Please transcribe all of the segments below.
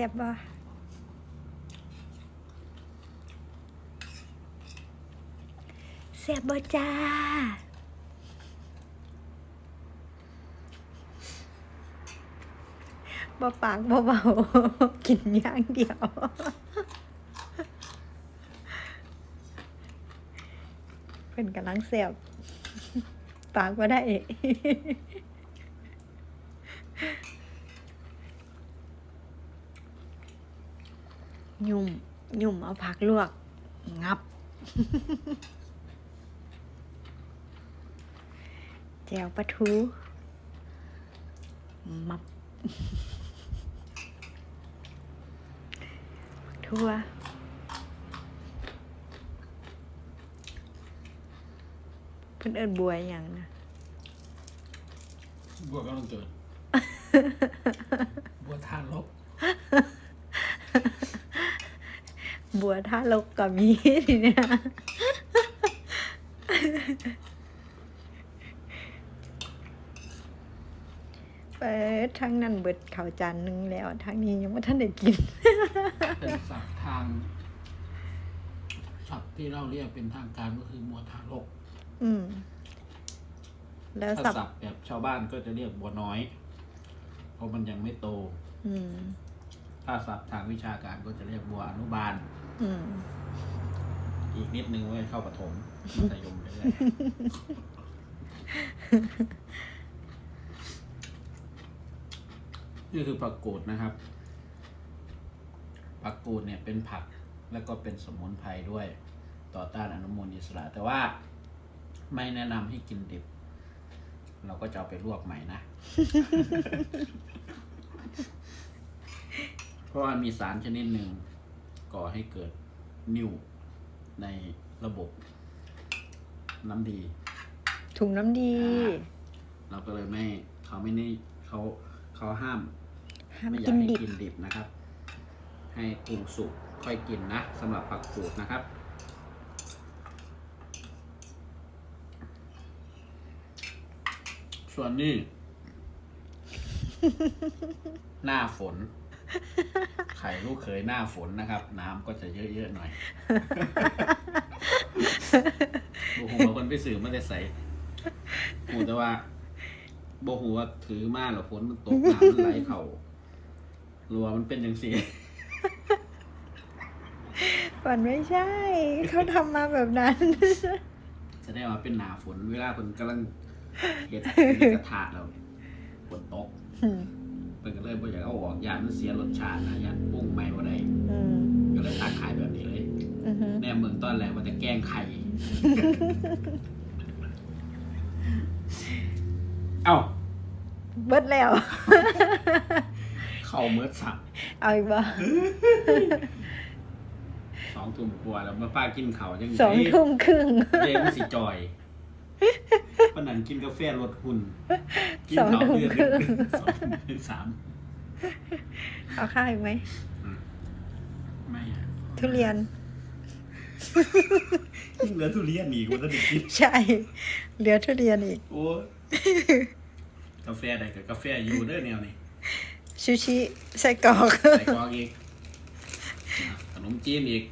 ซ่บบ่แซ่บบ่จ้าบ่ปากบ่เบากินอย่างเดียวเป็นกำลังแซ่บปากบ่ได้ ยุ่ม ยุ่มเอาผักลวก งับแจวปลาทูมับทั่วเพิ่นเอิ้นบัวอหย่างนะบัวกำลังเกิด บัวทานลบ บัวท่าลกก็มีทีเนี้ยเปิดทั้งนั้นเบิดข้าวจานหนึงแล้วทั้งนี้ยังไม่ทันได้กิน เป็นศัพท์ทางศัพท์ที่เราเรียกเป็นทางการก็คือบัวทานลบอืม แล้วถ้าสับศัพท์แบบชาวบ้านก็จะเรียกบัวน้อย เพราะมันยังไม่โต อืม ถ้าศัพท์ทางวิชาการก็จะเรียกบัวอนุบาล อืม อีกนิดนึงไว้เข้าปฐมมัธยมไปเรื่อยนี่คือผักกูดนะครับ ผักกูดเนี่ยเป็นผักแล้วก็เป็นสมุนไพรด้วยต่อต้านอนุมูลอิสระ แต่ว่าไม่แนะนำให้กินดิบ เราก็จะเอาไปลวกใหม่นะเพ ราะว่ามีสารชนิดหนึ่งก่อให้เกิดนิ่วในระบบ น้ำดีถุงน้ำดีเราก็เลยไม่เขาไม่นี่เขาเขาห้าม ห้ามไม่อยากิกนให้ดิบ กินดิบนะครับ ให้ปรุงสุกค่อยกินนะสำหรับผักกูดนะครับ ส่วนนี้ หน้าฝน ไข่ลูกเขยหน้าฝนนะครับ น้ำก็จะเยอะๆหน่อยโอ้โหคนไปสื่อไม่ได้ใส่หูแต่ว่าโบหูว่าถือมาแล้วฝนมันตกน้ำมันไหลเข่ารัวมันเป็นอย่างสีก่อนไม่ใช่ เขาทำมาแบบนั้นแสดงว่าเป็นหนาฝน เวลาฝนกำลังเห็ดกระถาเราฝนตกอืม เป็นก็เลยบ่อยากเอาออกยานมันเสียรสชาตินะยานปรุงใหม่บ่ได้อืมก็เลยตักขายแบบนี้เลย อือฮึแน่เมืองต้นแหละว่าจะแกล้งไข่ เอ้า เบิดแล้ว เข้าเมื่อสับเอาอีกบ่ สองทุ่มกว่าแล้วมาป้ากินเขาวยังไงสองทุ่มครึ่ง เจ๊มันสิจอย วันนั้นกินกาแฟลดหุ่นกิสองข้าวทุ่มเดือนครึ่งสองถึงสามเอาข้าวอีกไหม ไม่อะทุเรียน ยิ่งเหลือทุเรียนอีกว่าจะได้กินใช่ เหลือทุเรียนอีก โอ้ยกาแฟใดกับกาแฟอยู่เด้อแนวนี้ชูชิไส้กรอกใส่กรอกอีกอะขนมจีนอีก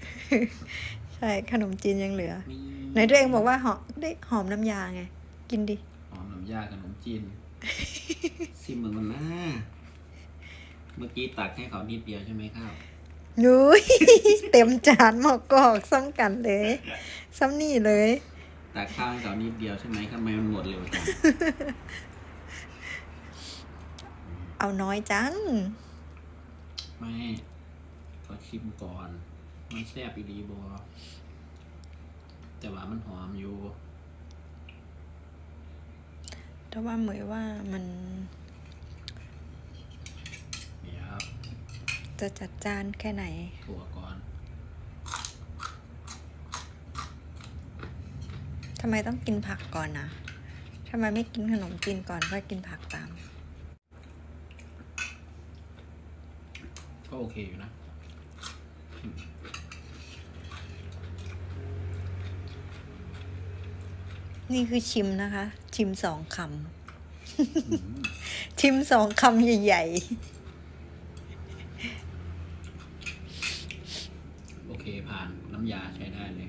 ใช่ ขนมจีนยังเหลือนี่ไหนตัวเองบอกว่าหอมได้หอมน้ำยาไง กินดิหอมน้ำยาขนมจีนซิมมึงมันนะเมื่อกี้ตักให้เขานิดเดียวใช่ไหมข้าวนุ้ยเต็มจานหมอกกอกซ้ำกันเลย ซ้ำนี่เลย ตักข้าวให้เขานิดเดียวใช่ไหมทำไมมันหมดเร็วจังเอาน้อยจัง ไม่ก็ชิมก่อน มันแซ่บอีดีบอแต่ว่ามันหอมอยู่ แต่ว่าเหมยว่ามัน นี่ครับจะจัดจานแค่ไหน ถั่วก่อน ทำไมต้องกินผักก่อนนะทำไมไม่กินขนมจีนก่อนค่อยกินผักตาม ก็โอเคอยู่นะนี่คือชิมนะคะ ชิมสองคำ ชิมสองคำใหญ่ๆ โอเคผ่านน้ำยาใช้ได้เลย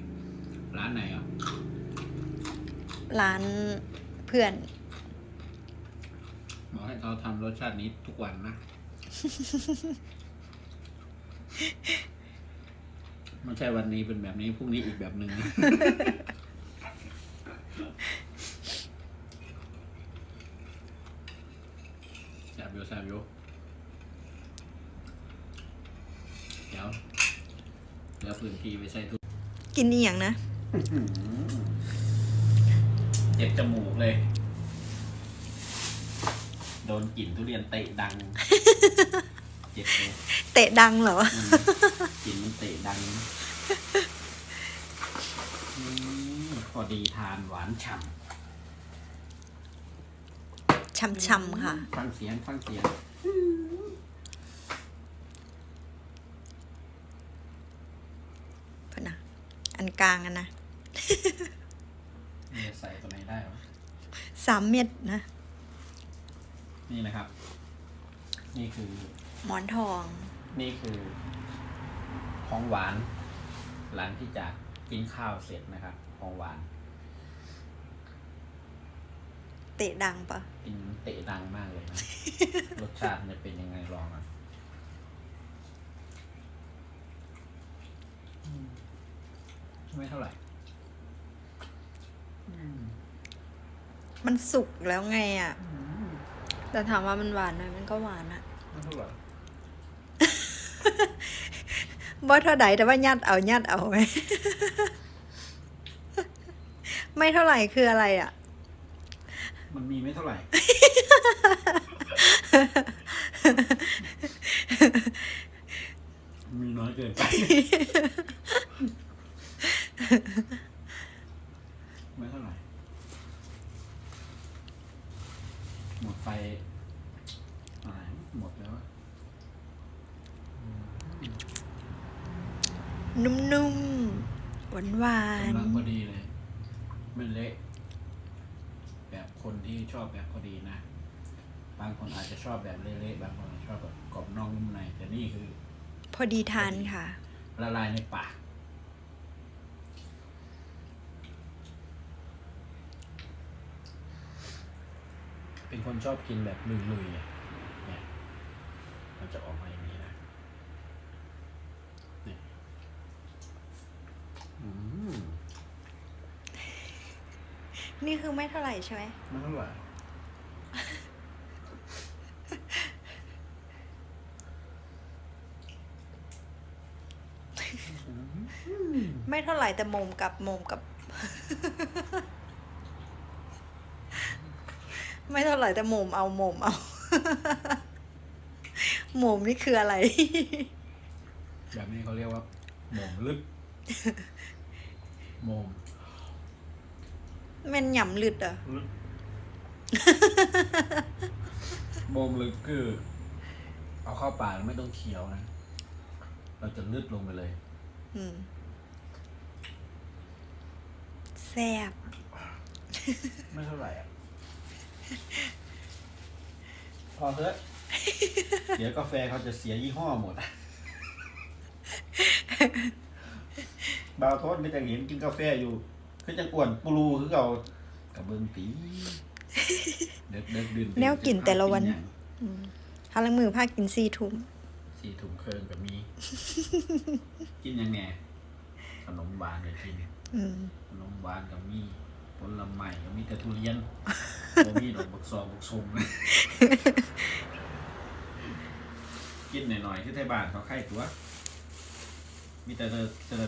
ร้านไหนอะ ร้านเพื่อนบอกให้เขาทำรสชาตินี้ทุกวันนะ ไม่ใช่วันนี้เป็นแบบนี้ พรุ่งนี้อีกแบบหนึ่ง ซบอยู่แซบอยู่เดี๋ยวเหลือพื้นที่ไปใส่ทุกกินนี่อย่างนะ เจ็บจมูกเลย โดนกลิ่นทุเรียนเตะดัง เจ็บเลยเตะดังเหรอ อืมกลิ่นมันเตะดังอืมพอดีทานหวานฉ่ ช่ำๆค่ะำฟังเสียงฟังเสียงเพื่อนนะอันกลางอะนะมันจะใส่ตัวไหนได้วะสามเม็ดนะ นี่นะครับ นี่คือ หมอนทอง นี่คือ ของหวาน หลังที่จากกินข้าวเสร็จนะครับ ของหวาน เตะดังปะกินเตะดังมากเลยนะ รสชาติมันจะเป็นยังไงลองอะอืมไม่เท่าไหร่อืมมันสุกแล้วไงอะอืมแต่ถามว่ามันหวานไหมมันก็หวานอะไม่เท่าไหร่บ่เท่าใดแต่ว่ายัดเอายัดเอาไหม ไม่เท่าไหร่คืออะไรอะ มันมีไม่เท่าไหร่ มีน้อยเกินไป ไม่เท่าไหร่ หมดไปอะไรหมดแล้วอะนุ่มๆ หวานหวานกำลังพอดีเลยไม่เละแบบ คนที่ชอบแบบพอดีนะ บางคนอาจจะชอบแบบเละๆบางคนอาจจะชอบแบบกรอบนอกนุ่มในแต่นี่คือ พอดีทานค่ะ ละลายในปากเป็นคนชอบกินแบบลุยๆอะเนี่ยมันจะออกมาอย่างนี้นะเนี่ยอืม นี่คือไม่เท่าไหร่ใช่ไหมไม่เท่าไหร่ไม่เท่าไหร่แต่โมมกับโมมกับ ไม่เท่าไหร่แต่โมมเอาโมมเอาโมมนี่คืออะไร แบบนี้เขาเรียกว่าโหมงลึกโหมง แม่นหย่ำลึดเหรอะลึกโหมงลึกคือ เอาเข้าปากแล้วไม่ต้องเคี้ยวนะ เราจะลึดลงไปเลย อืมแซ่บไม่เท่าไหร่อะ พอเถอะ เดี๋ยวกาแฟเขาจะเสียยี่ห้อหมดบาวโทษไม่แต่เห็นกินกาแฟอยู่ คือจังอ้วนปูรูคือเขากับเบิงตีเด็กเด็กดื่นแนวกินแต่ละวันกิหยังอืมฮาลังมือผ้ากินซีทุ่มสี่ถุงเคิงกับมี กินยังไงขนมหวานเลยกินอืมขนมหวานกับมีผลไม้กับมีแต่ทุเรียนบ่มีดอกบักซอบักชมเลยกินหน่อยๆคือไทยบ้านเขาไข่ตัว มีแต่เธอเธอ